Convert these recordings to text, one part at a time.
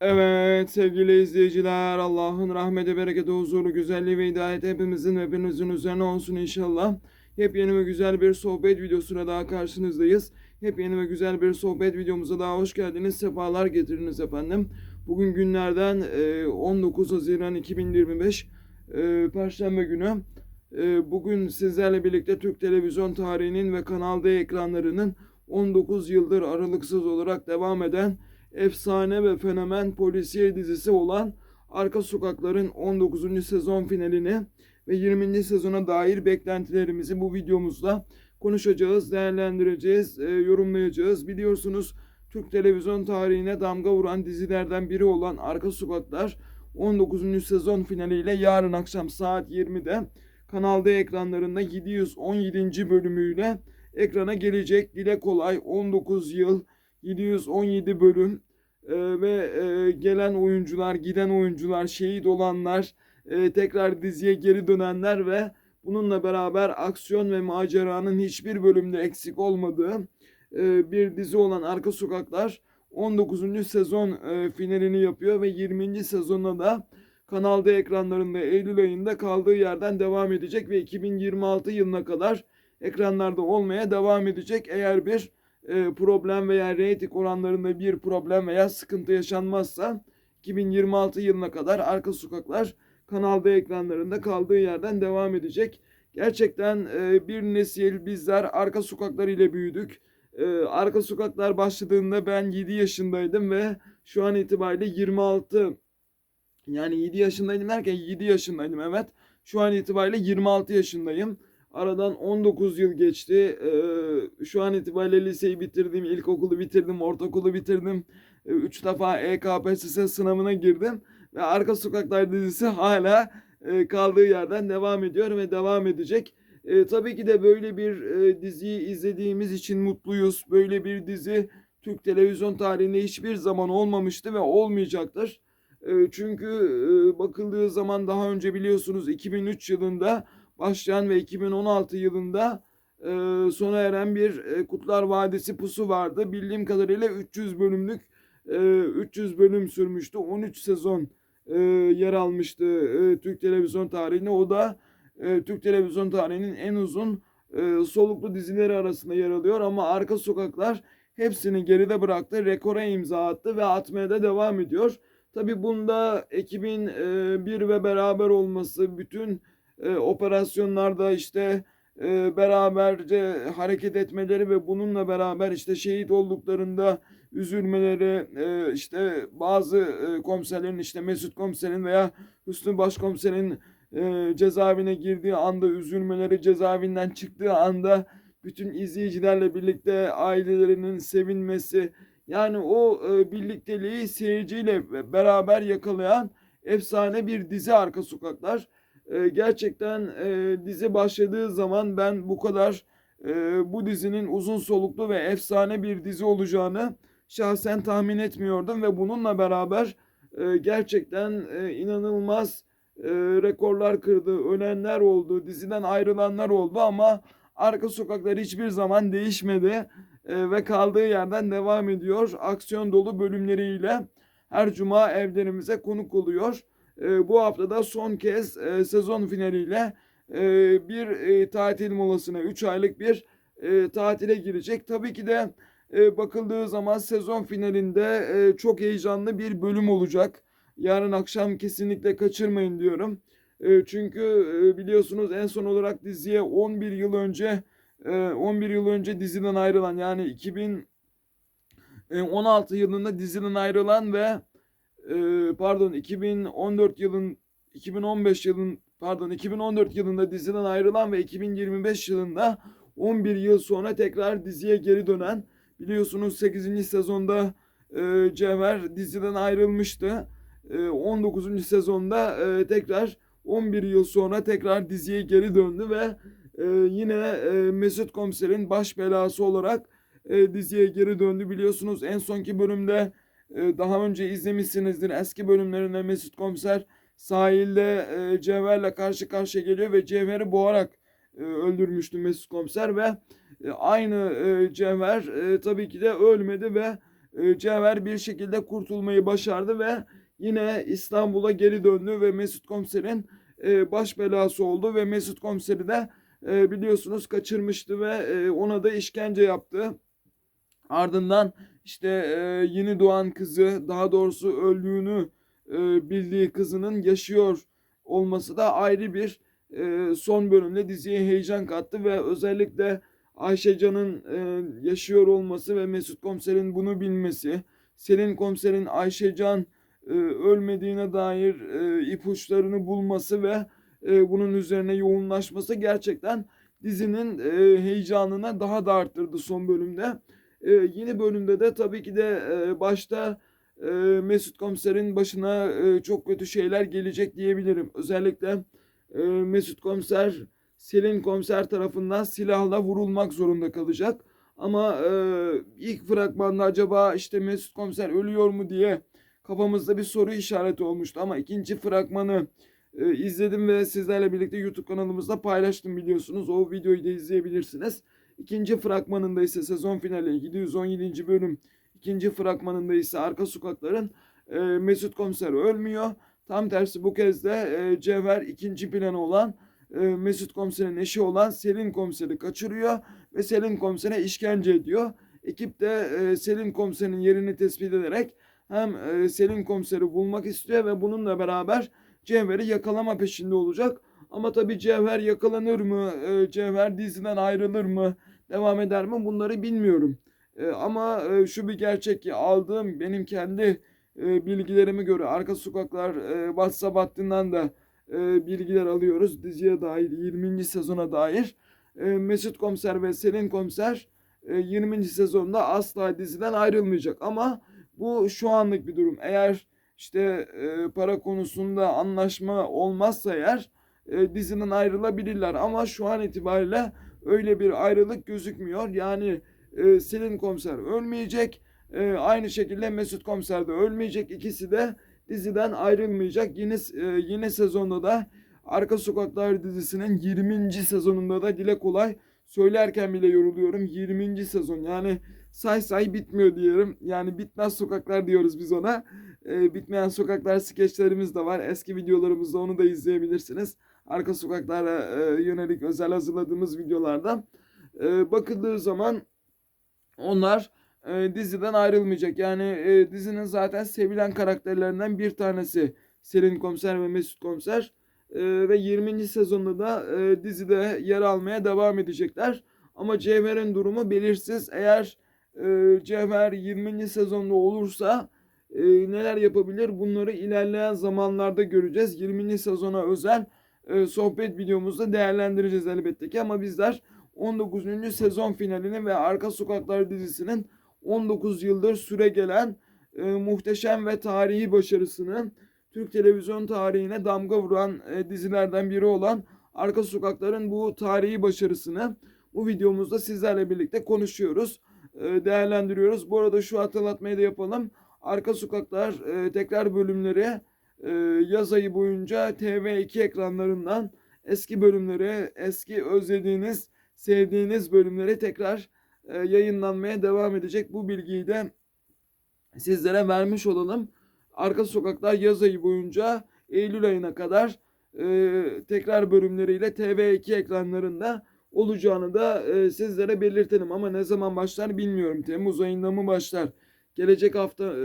Evet sevgili izleyiciler Allah'ın rahmeti, bereketi, huzuru, güzelliği ve hidayeti hepimizin ve hepinizin üzerine olsun inşallah. Yepyeni ve güzel bir sohbet videosuna daha karşınızdayız. Yepyeni ve güzel bir sohbet videomuza daha hoş geldiniz. Sefalar getiriniz efendim. Bugün günlerden e, 19 Haziran 2025 e, Perşembe günü. E, Bugün sizlerle birlikte Türk televizyon tarihinin ve Kanal D ekranlarının 19 yıldır aralıksız olarak devam eden efsane ve fenomen polisiye dizisi olan Arka Sokaklar'ın 19. sezon finalini ve 20. sezona dair beklentilerimizi bu videomuzda konuşacağız, değerlendireceğiz, e, yorumlayacağız. Biliyorsunuz Türk televizyon tarihine damga vuran dizilerden biri olan Arka Sokaklar 19. sezon finaliyle yarın akşam saat 20'de Kanal D ekranlarında 717. bölümüyle ekrana gelecek. Dile kolay 19 yıl 717 bölüm e, ve e, gelen oyuncular, giden oyuncular, şehit olanlar, e, tekrar diziye geri dönenler ve bununla beraber aksiyon ve maceranın hiçbir bölümde eksik olmadığı e, bir dizi olan Arka Sokaklar 19. sezon e, finalini yapıyor ve 20. sezonuna da Kanal D ekranlarında Eylül ayında kaldığı yerden devam edecek ve 2026 yılına kadar ekranlarda olmaya devam edecek. Eğer bir problem veya reyting oranlarında bir problem veya sıkıntı yaşanmazsa 2026 yılına kadar Arka Sokaklar Kanal D ekranlarında kaldığı yerden devam edecek. Gerçekten e, bir nesil bizler Arka Sokaklar ile büyüdük. E, Arka Sokaklar başladığında ben 7 yaşındaydım ve şu an itibariyle 26 yani 7 yaşındaydım derken 7 yaşındaydım evet. Şu an itibariyle 26 yaşındayım. Aradan 19 yıl geçti. Ee, şu an itibariyle liseyi bitirdim, ilkokulu bitirdim, ortaokulu bitirdim. 3 defa E EKPSS sınavına girdim. Ve Arka Sokaklar dizisi hala e, kaldığı yerden devam ediyor ve devam edecek. E, tabii ki de böyle bir e, diziyi izlediğimiz için mutluyuz. Böyle bir dizi Türk televizyon tarihinde hiçbir zaman olmamıştı ve olmayacaktır. Çünkü e, bakıldığı zaman daha önce biliyorsunuz 2003 yılında başlayan ve 2016 yılında e, sona eren bir e, Kutlar Vadisi pusu vardı. Bildiğim kadarıyla 300 bölümlük e, 300 bölüm sürmüştü. 13 sezon e, yer almıştı e, Türk televizyon tarihine. O da e, Türk televizyon tarihinin en uzun e, soluklu dizileri arasında yer alıyor ama Arka Sokaklar hepsini geride bıraktı. Rekora imza attı ve atmaya da devam ediyor. Tabi bunda ekibin e, bir ve beraber olması, bütün e, operasyonlarda işte e, beraberce hareket etmeleri ve bununla beraber işte şehit olduklarında üzülmeleri, e, işte bazı e, komiserlerin işte Mesut komiserin veya Hüsnü başkomiserin e, cezaevine girdiği anda üzülmeleri, cezaevinden çıktığı anda bütün izleyicilerle birlikte ailelerinin sevinmesi, yani o e, birlikteliği seyirciyle beraber yakalayan efsane bir dizi Arka Sokaklar. E, gerçekten e, dizi başladığı zaman ben bu kadar e, bu dizinin uzun soluklu ve efsane bir dizi olacağını şahsen tahmin etmiyordum ve bununla beraber e, gerçekten e, inanılmaz e, rekorlar kırdı, ölenler oldu, diziden ayrılanlar oldu ama Arka Sokaklar hiçbir zaman değişmedi e, ve kaldığı yerden devam ediyor. Aksiyon dolu bölümleriyle her cuma evlerimize konuk oluyor. E, bu haftada son kez e, sezon finaliyle e, bir e, tatil molasına 3 aylık bir e, tatile girecek. Tabii ki de e, bakıldığı zaman sezon finalinde e, çok heyecanlı bir bölüm olacak. Yarın akşam kesinlikle kaçırmayın diyorum. E, çünkü e, biliyorsunuz en son olarak diziye 11 yıl önce 11 yıl önce diziden ayrılan yani 2016 yılında diziden ayrılan ve e, pardon 2014 yılın 2015 yılın pardon 2014 yılında diziden ayrılan ve 2025 yılında 11 yıl sonra tekrar diziye geri dönen biliyorsunuz 8. sezonda e, Cevher diziden ayrılmıştı. 19. sezonda tekrar 11 yıl sonra tekrar diziye geri döndü ve e, yine e, Mesut Komiser'in baş belası olarak e, diziye geri döndü. Biliyorsunuz en sonki bölümde e, daha önce izlemişsinizdir. Eski bölümlerinde Mesut Komiser sahilde e, Cevher'le karşı karşıya geliyor ve Cevher'i boğarak e, öldürmüştü Mesut Komiser ve e, aynı e, Cevher e, tabii ki de ölmedi ve e, Cevher bir şekilde kurtulmayı başardı ve yine İstanbul'a geri döndü ve Mesut Komiser'in baş belası oldu ve Mesut Komiser'i de biliyorsunuz kaçırmıştı ve ona da işkence yaptı. Ardından işte e, yeni doğan kızı daha doğrusu öldüğünü e, bildiği kızının yaşıyor olması da ayrı bir e, son bölümde diziye heyecan kattı ve özellikle Ayşecan'ın e, yaşıyor olması ve Mesut Komiser'in bunu bilmesi, Selin Komiser'in Ayşecan e, ölmediğine dair e, ipuçlarını bulması ve e, bunun üzerine yoğunlaşması gerçekten dizinin e, heyecanını daha da arttırdı son bölümde. E, yeni bölümde de tabii ki de e, başta e, Mesut Komiser'in başına e, çok kötü şeyler gelecek diyebilirim. Özellikle e, Mesut Komiser Selin Komiser tarafından silahla vurulmak zorunda kalacak. Ama e, ilk fragmanda acaba işte Mesut Komiser ölüyor mu diye kafamızda bir soru işareti olmuştu. Ama ikinci fragmanı e, izledim ve sizlerle birlikte YouTube kanalımızda paylaştım biliyorsunuz. O videoyu da izleyebilirsiniz. İkinci fragmanında ise sezon finali 717. bölüm ikinci fragmanında ise Arka Sokakların e, Mesut Komiser ölmüyor. Tam tersi bu kez de e, Cevher ikinci planı olan e, Mesut Komiser'in eşi olan Selin Komiser'i kaçırıyor ve Selin Komiser'e işkence ediyor. Ekip de e, Selin Komiser'in yerini tespit ederek hem e, Selin Komiser'i bulmak istiyor ve bununla beraber Cevher'i yakalama peşinde olacak. Ama tabii Cevher yakalanır mı? E, Cevher diziden ayrılır mı? Devam eder mi? Bunları bilmiyorum. E, ama e, şu bir gerçek ki aldığım benim kendi e, bilgilerime göre arka sokaklar e, WhatsApp hattından da e, bilgiler alıyoruz. Diziye dair 20. sezona dair. Mesut Komiser ve Selin Komiser e, 20. sezonda asla diziden ayrılmayacak. Ama bu şu anlık bir durum. Eğer işte para konusunda anlaşma olmazsa eğer e, dizinin ayrılabilirler. Ama şu an itibariyle öyle bir ayrılık gözükmüyor. Yani e, Selin Komiser ölmeyecek. E, aynı şekilde Mesut Komiser de ölmeyecek. İkisi de diziden ayrılmayacak. Yine e, yine sezonda da Arka Sokaklar dizisinin 20. sezonunda da dile kolay söylerken bile yoruluyorum. 20. sezon yani say say bitmiyor diyelim. Yani bitmez sokaklar diyoruz biz ona. E, bitmeyen sokaklar skeçlerimiz de var. Eski videolarımızda onu da izleyebilirsiniz. Arka sokaklara e, yönelik özel hazırladığımız videolarda. E, bakıldığı zaman onlar e, diziden ayrılmayacak. Yani e, dizinin zaten sevilen karakterlerinden bir tanesi Selin Komiser ve Mesut Komiser. E, ve 20. sezonda da e, dizide yer almaya devam edecekler. Ama Cevher'in durumu belirsiz. Eğer e, Cevher 20. sezonda olursa e, neler yapabilir bunları ilerleyen zamanlarda göreceğiz. 20. sezona özel e, sohbet videomuzda değerlendireceğiz elbette ki ama bizler 19. sezon finalini ve Arka Sokaklar dizisinin 19 yıldır süre gelen e, muhteşem ve tarihi başarısını Türk televizyon tarihine damga vuran e, dizilerden biri olan Arka Sokaklar'ın bu tarihi başarısını bu videomuzda sizlerle birlikte konuşuyoruz, e, değerlendiriyoruz. Bu arada şu hatırlatmayı da yapalım. Arka Sokaklar e, tekrar bölümleri e, yaz ayı boyunca TV2 ekranlarından eski bölümleri, eski özlediğiniz, sevdiğiniz bölümleri tekrar e, yayınlanmaya devam edecek. Bu bilgiyi de sizlere vermiş olalım. Arka Sokaklar yaz ayı boyunca Eylül ayına kadar e, tekrar bölümleriyle TV2 ekranlarında olacağını da e, sizlere belirtelim. Ama ne zaman başlar bilmiyorum. Temmuz ayında mı başlar? Gelecek hafta e,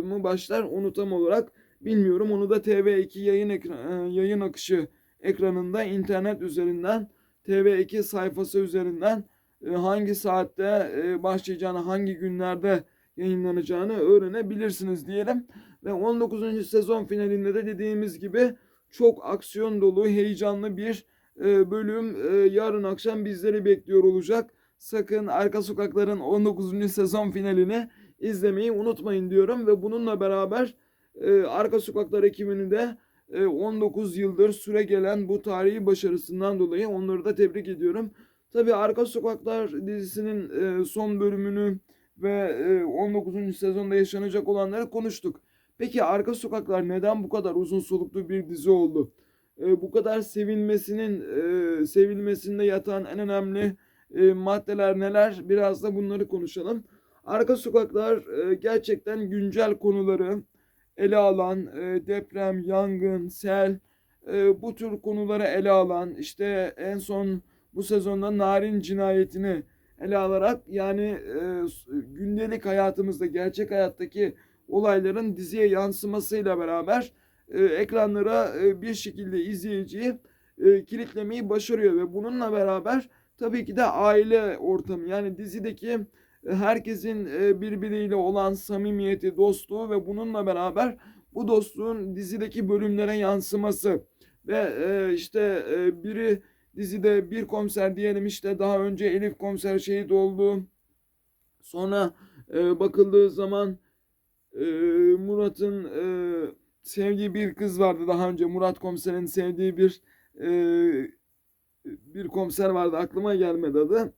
mı başlar? Onu tam olarak bilmiyorum. Onu da TV2 yayın ekran, e, yayın akışı ekranında internet üzerinden TV2 sayfası üzerinden e, hangi saatte e, başlayacağını, hangi günlerde yayınlanacağını öğrenebilirsiniz diyelim. Ve 19. sezon finalinde de dediğimiz gibi çok aksiyon dolu, heyecanlı bir bölüm yarın akşam bizleri bekliyor olacak. Sakın Arka Sokakların 19. sezon finalini izlemeyi unutmayın diyorum ve bununla beraber Arka Sokaklar ekibini de 19 yıldır süre gelen bu tarihi başarısından dolayı onları da tebrik ediyorum. Tabii Arka Sokaklar dizisinin e, son bölümünü ve 19. E, sezonda yaşanacak olanları konuştuk. Peki Arka Sokaklar neden bu kadar uzun soluklu bir dizi oldu? E, bu kadar sevilmesinin sevilmesinde yatan en önemli maddeler neler? Biraz da bunları konuşalım. Arka Sokaklar e, gerçekten güncel konuları ele alan, e, deprem, yangın, sel, e, bu tür konuları ele alan, işte en son bu sezonda Narin cinayetini ele alarak yani e, gündelik hayatımızda, gerçek hayattaki olayların diziye yansımasıyla beraber e, ekranlara e, bir şekilde izleyiciyi e, kilitlemeyi başarıyor ve bununla beraber tabii ki de aile ortamı yani dizideki herkesin e, birbiriyle olan samimiyeti, dostluğu ve bununla beraber bu dostluğun dizideki bölümlere yansıması ve e, işte e, biri dizide bir komiser diyelim işte daha önce Elif komiser şehit oldu. Sonra bakıldığı zaman Murat'ın sevdiği bir kız vardı daha önce. Murat komiserin sevdiği bir bir komiser vardı. Aklıma gelmedi adı.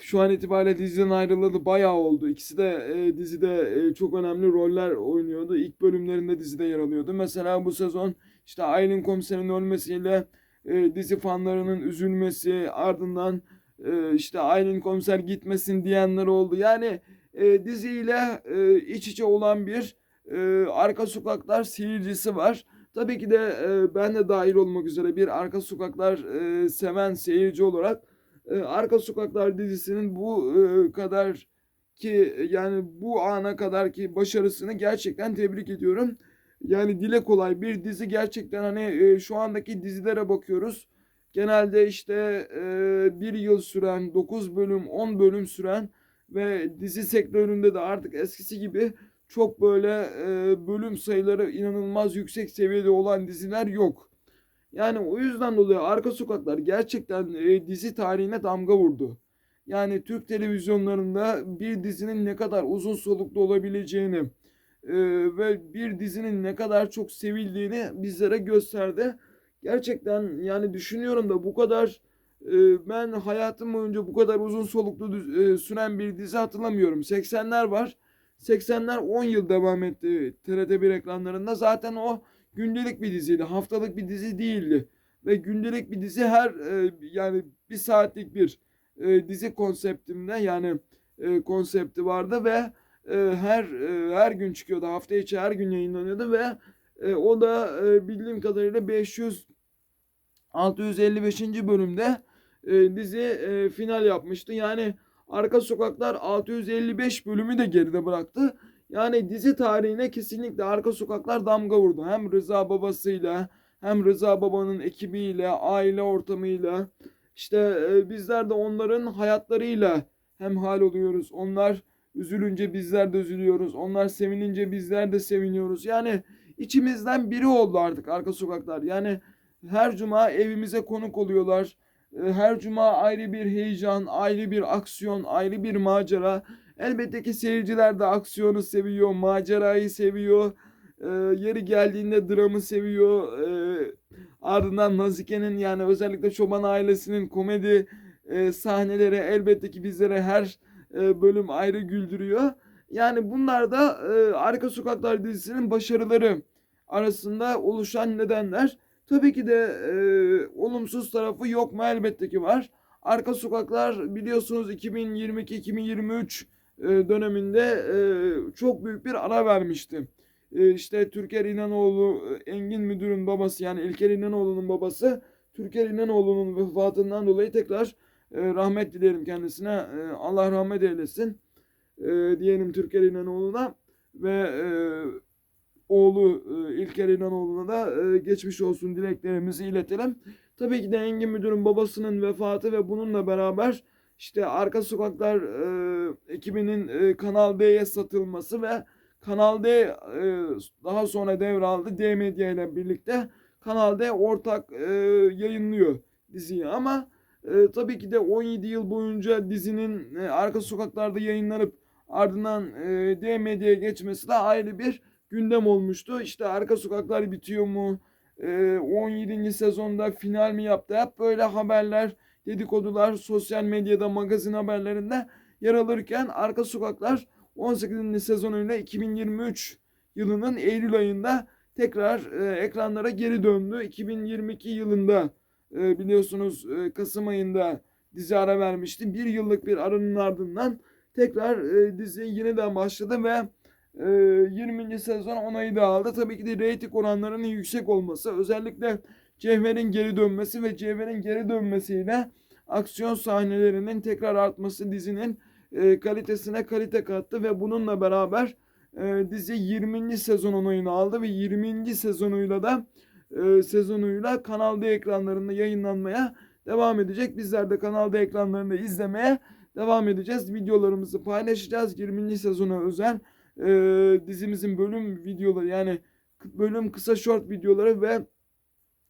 Şu an itibariyle diziden ayrılalı bayağı oldu. İkisi de e, dizide e, çok önemli roller oynuyordu. İlk bölümlerinde dizide yer alıyordu. Mesela bu sezon işte Aylin komiserin ölmesiyle e, dizi fanlarının üzülmesi ardından e, işte Aylin komiser gitmesin diyenler oldu. Yani e, diziyle e, iç içe olan bir e, Arka Sokaklar seyircisi var. Tabii ki de e, ben de dahil olmak üzere bir Arka Sokaklar e, seven seyirci olarak e, Arka Sokaklar dizisinin bu e, kadar ki yani bu ana kadar ki başarısını gerçekten tebrik ediyorum. Yani dile kolay bir dizi gerçekten hani e, şu andaki dizilere bakıyoruz. Genelde işte e, bir yıl süren, 9 bölüm, 10 bölüm süren ve dizi sektöründe de artık eskisi gibi çok böyle e, bölüm sayıları inanılmaz yüksek seviyede olan diziler yok. Yani o yüzden dolayı Arka Sokaklar gerçekten e, dizi tarihine damga vurdu. Yani Türk televizyonlarında bir dizinin ne kadar uzun soluklu olabileceğini e, ve bir dizinin ne kadar çok sevildiğini bizlere gösterdi. Gerçekten yani düşünüyorum da bu kadar e, ben hayatım boyunca bu kadar uzun soluklu e, süren bir dizi hatırlamıyorum. 80'ler var. 80'ler 10 yıl devam etti TRT1 ekranlarında. Zaten o gündelik bir diziydi. Haftalık bir dizi değildi. Ve gündelik bir dizi her e, yani bir saatlik bir e, dizi konseptimde yani e, konsepti vardı ve e, her e, her gün çıkıyordu. Hafta içi her gün yayınlanıyordu ve e, o da e, bildiğim kadarıyla 500 655. bölümde e, dizi e, final yapmıştı. Yani Arka Sokaklar 655 bölümü de geride bıraktı. Yani dizi tarihine kesinlikle Arka Sokaklar damga vurdu. Hem Rıza babasıyla hem Rıza babanın ekibiyle, aile ortamıyla işte e, bizler de onların hayatlarıyla hemhal oluyoruz. Onlar üzülünce bizler de üzülüyoruz. Onlar sevinince bizler de seviniyoruz. Yani içimizden biri oldu artık Arka Sokaklar. Yani her cuma evimize konuk oluyorlar. E, Her cuma ayrı bir heyecan, ayrı bir aksiyon, ayrı bir macera. Elbette ki seyirciler de aksiyonu seviyor, macerayı seviyor. E, yeri geldiğinde dramı seviyor. E, ardından Nazike'nin yani özellikle Çoban ailesinin komedi e, sahneleri elbette ki bizlere her e, bölüm ayrı güldürüyor. Yani bunlar da e, Arka Sokaklar dizisinin başarıları arasında oluşan nedenler. Tabii ki de e, olumsuz tarafı yok mu? Elbette ki var. Arka Sokaklar biliyorsunuz 2022-2023 e, döneminde e, çok büyük bir ara vermişti. E, işte Türker İnanoğlu, e, Engin Müdür'ün babası yani İlker İnanoğlu'nun babası Türker İnanoğlu'nun vefatından dolayı tekrar e, rahmet dilerim kendisine. E, Allah rahmet eylesin. E, diyelim Türker İnanoğlu'na ve e, oğlu e, İlker İnanoğlu'na da e, geçmiş olsun dileklerimizi iletelim. Tabii ki de Engin Müdür'ün babasının vefatı ve bununla beraber işte Arka Sokaklar e, ekibinin e, Kanal D'ye satılması ve Kanal D e, daha sonra devraldı D Medya ile birlikte Kanal D ortak e, yayınlıyor diziyi ama e, tabii ki de 17 yıl boyunca dizinin e, Arka Sokaklar'da yayınlanıp ardından e, D Medya'ya geçmesi de ayrı bir gündem olmuştu. İşte Arka Sokaklar bitiyor mu? E, 17. sezonda final mi yaptı? Hep böyle haberler, dedikodular sosyal medyada, magazin haberlerinde yer alırken Arka Sokaklar 18. sezonuyla 2023 yılının Eylül ayında tekrar e, ekranlara geri döndü. 2022 yılında e, biliyorsunuz e, Kasım ayında dizi ara vermişti. Bir yıllık bir aranın ardından tekrar e, dizi yeniden başladı ve e, 20. sezon onayı da aldı. Tabii ki de reyting oranlarının yüksek olması, özellikle Cevher'in geri dönmesi ve Cevher'in geri dönmesiyle aksiyon sahnelerinin tekrar artması dizinin e, kalitesine kalite kattı ve bununla beraber e, dizi 20. sezon onayını aldı ve 20. sezonuyla da e, sezonuyla Kanal D ekranlarında yayınlanmaya devam edecek. Bizler de Kanal D ekranlarında izlemeye devam edeceğiz. Videolarımızı paylaşacağız. 20. sezona özel e, dizimizin bölüm videoları yani bölüm kısa short videoları ve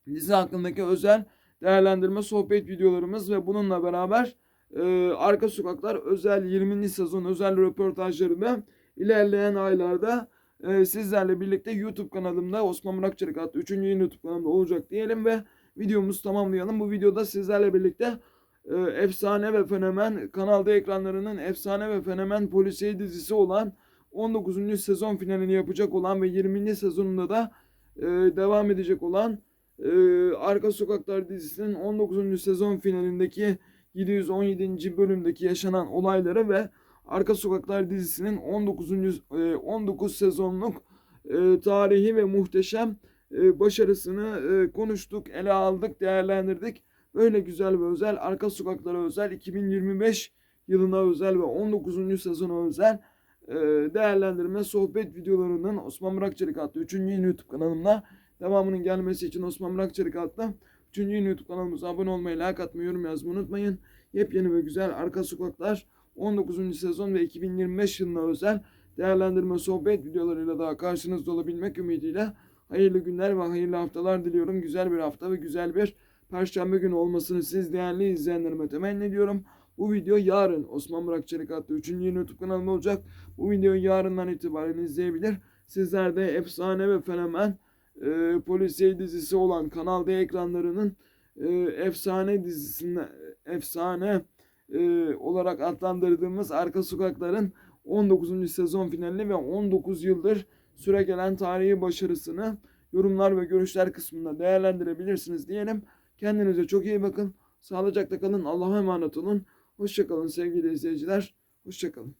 dizi hakkındaki özel değerlendirme sohbet videolarımız ve bununla beraber e, Arka Sokaklar özel 20. sezon özel röportajları da ilerleyen aylarda e, sizlerle birlikte YouTube kanalımda Osman Murakçılık adlı 3. yayın YouTube kanalımda olacak diyelim ve videomuzu tamamlayalım. Bu videoda sizlerle birlikte e, efsane ve fenomen kanalda ekranlarının efsane ve fenomen polisiye dizisi olan 19. sezon finalini yapacak olan ve 20. sezonunda da e, devam edecek olan e, Arka Sokaklar dizisinin 19. sezon finalindeki 717. bölümdeki yaşanan olayları ve Arka Sokaklar dizisinin 19. e, 19 sezonluk e, tarihi ve muhteşem e, başarısını e, konuştuk, ele aldık, değerlendirdik. Böyle güzel ve özel Arka Sokaklara özel 2025 yılına özel ve 19. sezona özel e, değerlendirme sohbet videolarının Osman Murakçılık adlı 3. yeni YouTube kanalımda devamının gelmesi için Osman Murakçılık adlı 3. yeni YouTube kanalımıza abone olmayı, like atmayı, yorum yazmayı unutmayın. Yepyeni ve güzel Arka Sokaklar 19. sezon ve 2025 yılına özel değerlendirme sohbet videolarıyla daha karşınızda olabilmek ümidiyle hayırlı günler ve hayırlı haftalar diliyorum. Güzel bir hafta ve güzel bir Perşembe günü olmasını siz değerli izleyenlerime temenni ediyorum. Bu video yarın Osman Burak Çelik adlı 3. yeni YouTube kanalımda olacak. Bu videoyu yarından itibaren izleyebilir. Sizler de efsane ve fenomen e, polisiye dizisi olan Kanal D ekranlarının e, efsane dizisinde efsane e, olarak adlandırdığımız Arka Sokaklar'ın 19. sezon finalini ve 19 yıldır süre gelen tarihi başarısını yorumlar ve görüşler kısmında değerlendirebilirsiniz diyelim. Kendinize çok iyi bakın. Sağlıcakla kalın. Allah'a emanet olun. Hoşçakalın sevgili izleyiciler. Hoşçakalın.